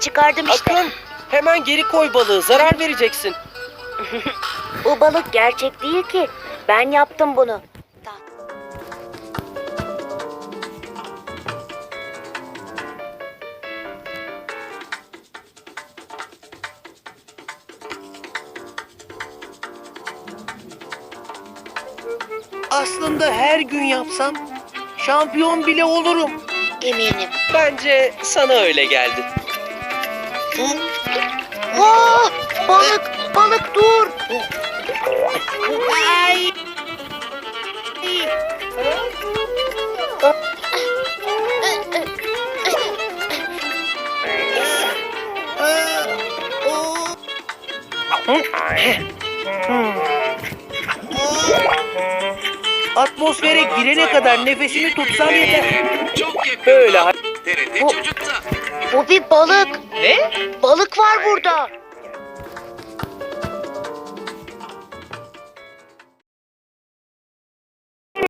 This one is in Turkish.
Çıkardım işte. Akın hemen geri koy balığı zarar vereceksin. Bu balık gerçek değil ki. Ben yaptım bunu. Aslında her gün yapsam şampiyon bile olurum. Eminim. Bence sana öyle geldi. Aa, balık, balık dur. Ay. Atmosfere girene kadar nefesini tutsan yeter. Çok yakın. Böyle. Bu- Çocuk'ta. Bu bir balık. Ne? Balık var burada.